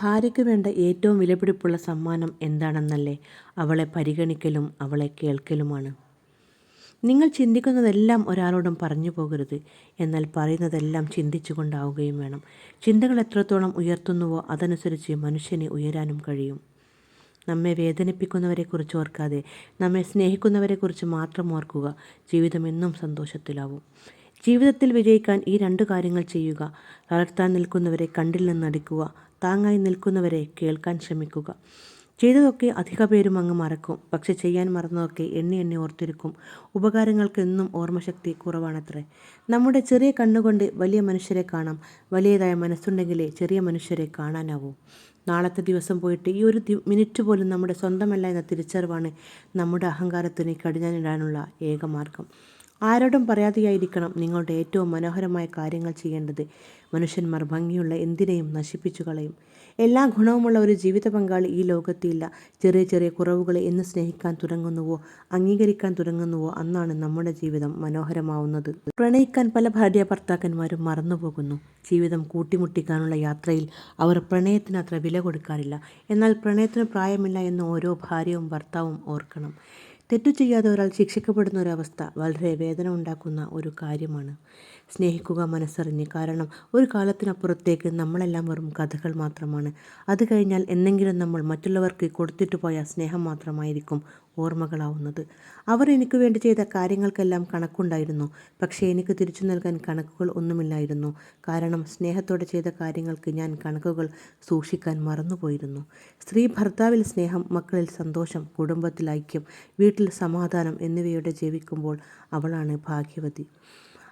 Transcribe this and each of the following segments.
ഭാര്യയ്ക്ക് വേണ്ട ഏറ്റവും വിലപിടിപ്പുള്ള സമ്മാനം എന്താണെന്നല്ലേ അവളെ പരിഗണിക്കലും അവളെ കേൾക്കലുമാണ്. നിങ്ങൾ ചിന്തിക്കുന്നതെല്ലാം ഒരാളോടും പറഞ്ഞു പോകരുത്. എന്നാൽ പറയുന്നതെല്ലാം ചിന്തിച്ചുകൊണ്ടാവുകയും വേണം. ചിന്തകൾ എത്രത്തോളം ഉയർത്തുന്നുവോ അതനുസരിച്ച് മനുഷ്യനെ ഉയരാനും കഴിയും. നമ്മെ വേദനിപ്പിക്കുന്നവരെക്കുറിച്ച് ഓർക്കാതെ നമ്മെ സ്നേഹിക്കുന്നവരെക്കുറിച്ച് മാത്രം ഓർക്കുക ജീവിതം എന്നും സന്തോഷത്തിലാവും. ജീവിതത്തിൽ വിജയിക്കാൻ ഈ രണ്ട് കാര്യങ്ങൾ ചെയ്യുക. വളർത്താൻ നിൽക്കുന്നവരെ കണ്ടില്ലെന്ന് നടിക്കുക താങ്ങായി നിൽക്കുന്നവരെ കേൾക്കാൻ ശ്രമിക്കുക. ചെയ്തതൊക്കെ അധിക പേരും അങ്ങ് മറക്കും. പക്ഷെ ചെയ്യാൻ മറന്നതൊക്കെ എണ്ണി എണ്ണി ഓർത്തിരിക്കും. ഉപകാരങ്ങൾക്ക് എന്നും ഓർമ്മശക്തി കുറവാണത്രേ. നമ്മുടെ ചെറിയ കണ്ണുകൊണ്ട് വലിയ മനുഷ്യരെ കാണാം. വലിയതായ മനസ്സുണ്ടെങ്കിലേ ചെറിയ മനുഷ്യരെ കാണാനാവൂ. നാളത്തെ ദിവസം പോയിട്ട് ഈ ഒരു മിനിറ്റ് പോലും നമ്മുടെ സ്വന്തമല്ല എന്ന തിരിച്ചറിവാണ് നമ്മുടെ അഹങ്കാരത്തിന് കടിഞ്ഞാനിടാനുള്ള ഏക മാർഗം. ആരോടും പറയാതെയായിരിക്കണം നിങ്ങളുടെ ഏറ്റവും മനോഹരമായ കാര്യങ്ങൾ ചെയ്യേണ്ടത്. മനുഷ്യന്മാർ ഭംഗിയുള്ള എന്തിനേയും നശിപ്പിച്ചു കളയും. എല്ലാ ഗുണവുമുള്ള ഒരു ജീവിത പങ്കാളി ഈ ലോകത്തില്ല. ചെറിയ ചെറിയ കുറവുകളെ എന്ന് സ്നേഹിക്കാൻ തുടങ്ങുന്നുവോ അംഗീകരിക്കാൻ തുടങ്ങുന്നുവോ അന്നാണ് നമ്മുടെ ജീവിതം മനോഹരമാവുന്നത്. പ്രണയിക്കാൻ പല ഭാര്യ ഭർത്താക്കന്മാരും മറന്നുപോകുന്നു. ജീവിതം കൂട്ടിമുട്ടിക്കാനുള്ള യാത്രയിൽ അവർ പ്രണയത്തിന് അത്ര വില കൊടുക്കാറില്ല. എന്നാൽ പ്രണയത്തിന് പ്രായമില്ല എന്ന് ഓരോ ഭാര്യയും ഭർത്താവും ഓർക്കണം. തെറ്റു ചെയ്യാതെ ഒരാൾ ശിക്ഷിക്കപ്പെടുന്ന ഒരവസ്ഥ വളരെ വേദന ഉണ്ടാക്കുന്ന ഒരു കാര്യമാണ്. സ്നേഹിക്കുക മനസ്സറിഞ്ഞ്. കാരണം ഒരു കാലത്തിനപ്പുറത്തേക്ക് നമ്മളെല്ലാം വെറും കഥകൾ മാത്രമാണ്. അത് കഴിഞ്ഞാൽ എന്തെങ്കിലും നമ്മൾ മറ്റുള്ളവർക്ക് കൊടുത്തിട്ട് പോയ സ്നേഹം മാത്രമായിരിക്കും ഓർമ്മകളാവുന്നത്. അവർ എനിക്ക് വേണ്ടി ചെയ്ത കാര്യങ്ങൾക്കെല്ലാം കണക്കുണ്ടായിരുന്നു. പക്ഷേ എനിക്ക് തിരിച്ചു നൽകാൻ കണക്കുകൾ ഒന്നുമില്ലായിരുന്നു. കാരണം സ്നേഹത്തോടെ ചെയ്ത കാര്യങ്ങൾക്ക് ഞാൻ കണക്കുകൾ സൂക്ഷിക്കാൻ മറന്നുപോയിരുന്നു. സ്ത്രീ ഭർത്താവിൽ സ്നേഹം മക്കളിൽ സന്തോഷം കുടുംബത്തിൽ ഐക്യം വീട്ടിൽ സമാധാനം എന്നിവയോടെ ജീവിക്കുമ്പോൾ അവളാണ് ഭാഗ്യവതി.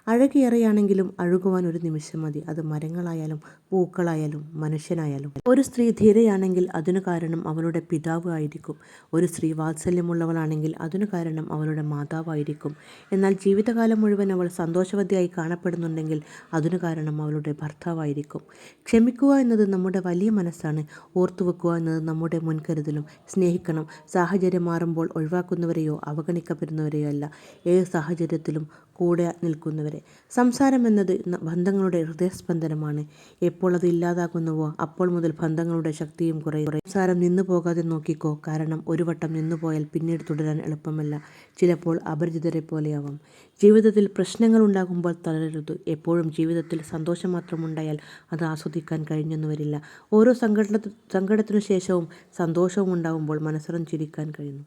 അഴകേറെയാണെങ്കിലും അഴുകുവാൻ ഒരു നിമിഷം മതി. അത് മരങ്ങളായാലും പൂക്കളായാലും മനുഷ്യനായാലും. ഒരു സ്ത്രീ ധീരയാണെങ്കിൽ അതിനു കാരണം അവളുടെ പിതാവ് ആയിരിക്കും. ഒരു സ്ത്രീ വാത്സല്യമുള്ളവളാണെങ്കിൽ അതിനു കാരണം അവളുടെ മാതാവായിരിക്കും. എന്നാൽ ജീവിതകാലം മുഴുവൻ അവൾ സന്തോഷവതിയായി കാണപ്പെടുന്നുണ്ടെങ്കിൽ അതിനു കാരണം അവളുടെ ഭർത്താവായിരിക്കും. ക്ഷമിക്കുക എന്നത് നമ്മുടെ വലിയ മനസ്സാണ്. ഓർത്തുവെക്കുക എന്നത് നമ്മുടെ മുൻകരുതലും. സ്നേഹിക്കണം. സാഹചര്യം മാറുമ്പോൾ ഒഴിവാക്കുന്നവരെയോ അവഗണിക്കപ്പെടുന്നവരെയോ അല്ല. ഏത് സാഹചര്യത്തിലും കൂടെ നിൽക്കുന്നവരെ. സംസാരം എന്നത് ബന്ധങ്ങളുടെ ഹൃദയസ്പന്ദനമാണ്. എപ്പോൾ അത് ഇല്ലാതാകുന്നുവോ അപ്പോൾ മുതൽ ബന്ധങ്ങളുടെ ശക്തിയും കുറയും. സംസാരം നിന്നു പോകാതെ നോക്കിക്കോ. കാരണം ഒരു വട്ടം നിന്നുപോയാൽ പിന്നീട് തുടരാൻ എളുപ്പമല്ല. ചിലപ്പോൾ അപരിചിതരെ പോലെയാവാം. ജീവിതത്തിൽ പ്രശ്നങ്ങൾ ഉണ്ടാകുമ്പോൾ തളരരുത്. എപ്പോഴും ജീവിതത്തിൽ സന്തോഷം മാത്രമുണ്ടായാൽ അത് ആസ്വദിക്കാൻ കഴിഞ്ഞെന്നു വരില്ല ഓരോ സങ്കട സങ്കടത്തിനു ശേഷവും സന്തോഷവും ഉണ്ടാകുമ്പോൾ മനസ്സറം ചിരിക്കാൻ കഴിയുന്നു.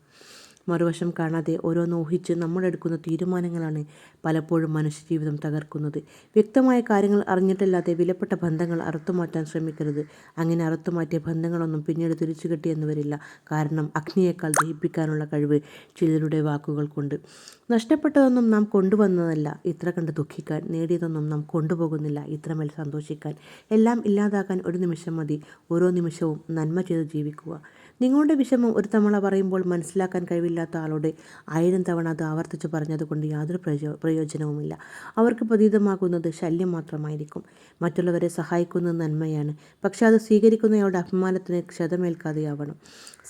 മറുവശം കാണാതെ ഓരോന്ന് ഊഹിച്ച് നമ്മളെടുക്കുന്ന തീരുമാനങ്ങളാണ് പലപ്പോഴും മനുഷ്യജീവിതം തകർക്കുന്നത്. വ്യക്തമായ കാര്യങ്ങൾ അറിഞ്ഞിട്ടല്ലാതെ വിലപ്പെട്ട ബന്ധങ്ങൾ അറുത്തുമാറ്റാൻ ശ്രമിക്കരുത്. അങ്ങനെ അറുത്തുമാറ്റിയ ബന്ധങ്ങളൊന്നും പിന്നീട് തിരിച്ചു കിട്ടിയെന്ന് വരില്ല കാരണം അഗ്നിയേക്കാൾ ദഹിപ്പിക്കാനുള്ള കഴിവ് ചിലരുടെ വാക്കുകൾ കൊണ്ട് നഷ്ടപ്പെട്ടതൊന്നും നാം കൊണ്ടുവന്നതല്ല. ഇത്ര കണ്ട് ദുഃഖിക്കാൻ നേടിയതൊന്നും നാം കൊണ്ടുപോകുന്നില്ല. ഇത്രമേൽ സന്തോഷിക്കാൻ. എല്ലാം ഇല്ലാതാക്കാൻ ഒരു നിമിഷം മതി. ഓരോ നിമിഷവും നന്മ ചെയ്ത് ജീവിക്കുക. നിങ്ങളുടെ വിഷമം ഒരു തവണ പറയുമ്പോൾ മനസ്സിലാക്കാൻ കഴിവില്ലാത്ത ആളോട് ആയിരം തവണ അത് ആവർത്തിച്ച് പറഞ്ഞതുകൊണ്ട് യാതൊരു പ്രയോ പ്രയോജനവുമില്ല. അവർക്ക് പ്രതീതമാകുന്നത് ശല്യം മാത്രമായിരിക്കും. മറ്റുള്ളവരെ സഹായിക്കുന്നത് നന്മയാണ്. പക്ഷേ അത് സ്വീകരിക്കുന്നയാളുടെ അഭിമാനത്തിന് ക്ഷതമേൽക്കാതെയാവണം.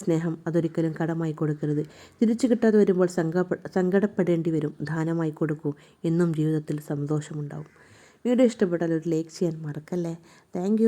സ്നേഹം അതൊരിക്കലും കടമായി കൊടുക്കരുത്. തിരിച്ചു കിട്ടാതെ വരുമ്പോൾ സങ്കടപ്പെടേണ്ടി വരും. ദാനമായി കൊടുക്കൂ. എന്നും ജീവിതത്തിൽ സന്തോഷമുണ്ടാവും. വീഡിയോ ഇഷ്ടപ്പെട്ടാൽ ഒരു ലൈക്ക് ചെയ്യാൻ മറക്കല്ലേ. താങ്ക്